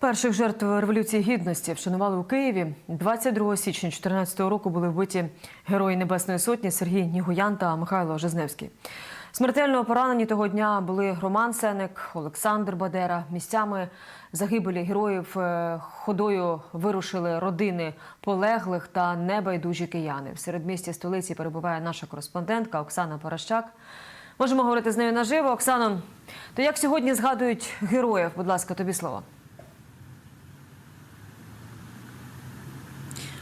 Перших жертв революції гідності вшанували у Києві. 22 січня 2014 року були вбиті герої Небесної Сотні Сергій Нігуян та Михайло Жизневський. Смертельно поранені того дня були Роман Сеник, Олександр Бадера. Місцями загибелі героїв е, ходою вирушили родини полеглих та небайдужі кияни. В середмісті столиці перебуває наша кореспондентка Оксана Паращак. Можемо говорити з нею наживо. Оксано, то як сьогодні згадують героїв? Будь ласка, тобі слово.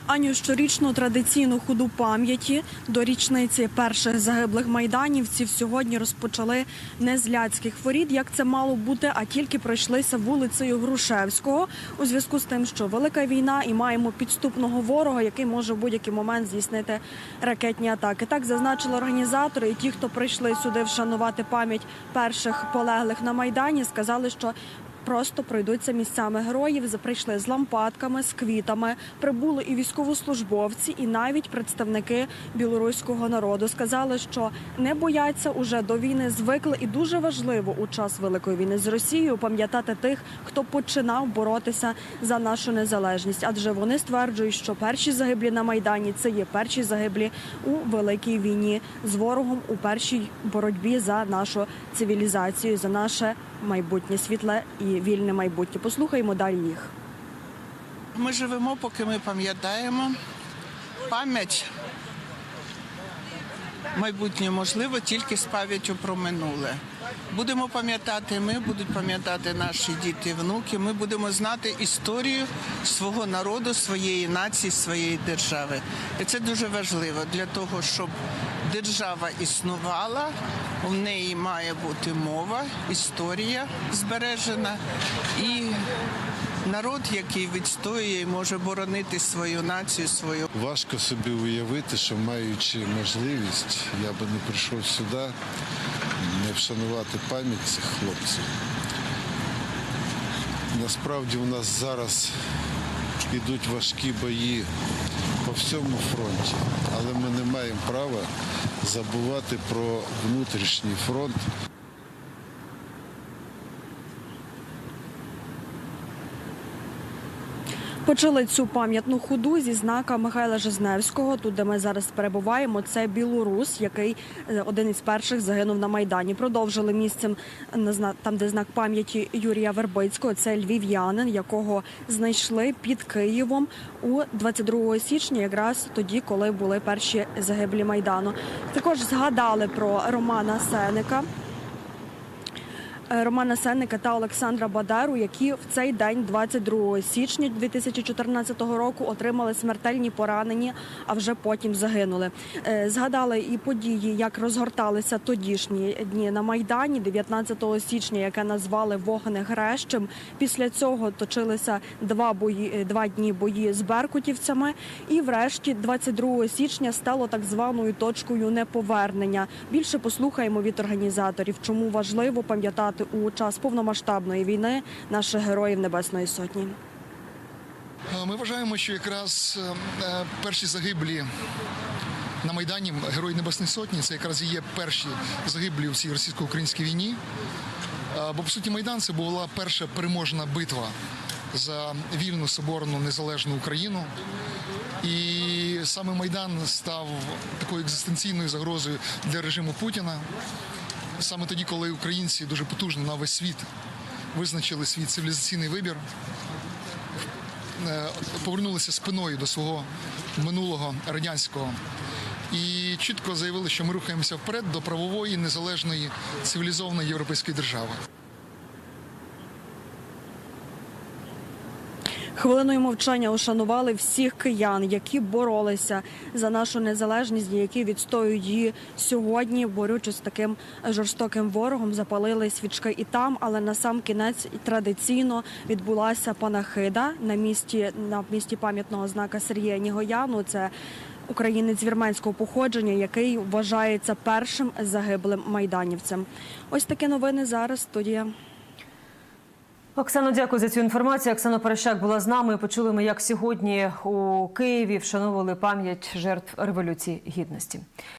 Аню щорічну традиційну ходу пам'яті до річниці перших загиблих майданівців сьогодні розпочали не з ляцьких воріт, як це мало бути, а тільки пройшлися вулицею Грушевського у зв'язку з тим, що велика війна і маємо підступного ворога, який може в будь-який момент здійснити ракетні атаки. Так зазначили організатори, і ті, хто прийшли сюди вшанувати пам'ять перших полеглих на майдані, сказали, що просто пройдуться місцями героїв. Прийшли з лампадками, з квітами. Прибули і військовослужбовці, і навіть представники білоруського народу. Сказали, що не бояться уже до війни, звикли, і дуже важливо у час великої війни з Росією пам'ятати тих, хто починав боротися за нашу незалежність. Адже вони стверджують, що перші загиблі на майдані це є перші загиблі у великій війні з ворогом у першій боротьбі за нашу цивілізацію, за наше майбутнє світле і вільне майбутнє. Послухаймо далі їх. Ми живемо, поки ми пам'ятаємо. Пам'ять майбутнє можливо тільки з пам'яттю про минуле. Будемо пам'ятати ми, будуть пам'ятати наші діти, внуки. Ми будемо знати історію свого народу, своєї нації, своєї держави. І це дуже важливо для того, щоб держава існувала. У неї має бути мова, історія збережена і народ, який відстоює і може боронити свою націю, свою Важко собі уявити, що маючи можливість, я би не прийшов сюди, не вшанувати пам'ять цих хлопців. Насправді у нас зараз йдуть важкі бої по всьому фронті, але ми не маємо права забувати про внутрішній фронт. Почали цю пам'ятну ходу зі знака Михайла Жизневського. Тут, де ми зараз перебуваємо, це білорус, який е, один із перших загинув на майдані. Продовжили місцем там, де знак пам'яті Юрія Вербицького. Це львів'янин, якого знайшли під Києвом у 22 січня, якраз тоді, коли були перші загиблі майдану. Також згадали про Романа Сеника. Е, Романа Сенника та Олександра Бадару, які в цей день, 22 січня 2014 року, отримали смертельні поранення, а вже потім загинули. Е, Згадали і події, як розгорталися тодішні дні на майдані, 19 січня, яке назвали вогнегрещем. Після цього точилися два бої, е, два дні бої з беркутівцями. І, врешті, 22 січня стало так званою точкою неповернення. Більше послухаємо від організаторів, чому важливо пам'ятати у час повномасштабної війни наших героїв Небесної Сотні. Ми вважаємо, що якраз е, е, перші загиблі на Майдані Герої Небесної Сотні це якраз і є перші загиблі у цій російсько-українській війні. Е, Бо по суті Майдан це була перша переможна битва за вільну соборну незалежну Україну. І саме Майдан став такою екзистенційною загрозою для режиму Путіна. Саме тоді, коли українці дуже потужно на весь світ визначили свій цивілізаційний вибір, е, повернулися спиною до свого минулого радянського і чітко заявили, що ми рухаємося вперед до правової, незалежної, цивілізованої європейської держави. Хвилиною мовчання ушанували всіх киян, які боролися за нашу незалежність, які відстоюють її сьогодні, борючись з таким жорстоким ворогом. Запалили свічки і там, але на сам кінець традиційно відбулася панахида на місці на місці пам'ятного знака Сергія Нігояну. Це Українець вірменського походження, який вважається першим загиблим майданівцем. Ось такі новини зараз. Студія. Оксано, дякую за цю інформацію. Оксана Порощак була з нами. Почули ми, як сьогодні у Києві вшановували пам'ять жертв революції гідності.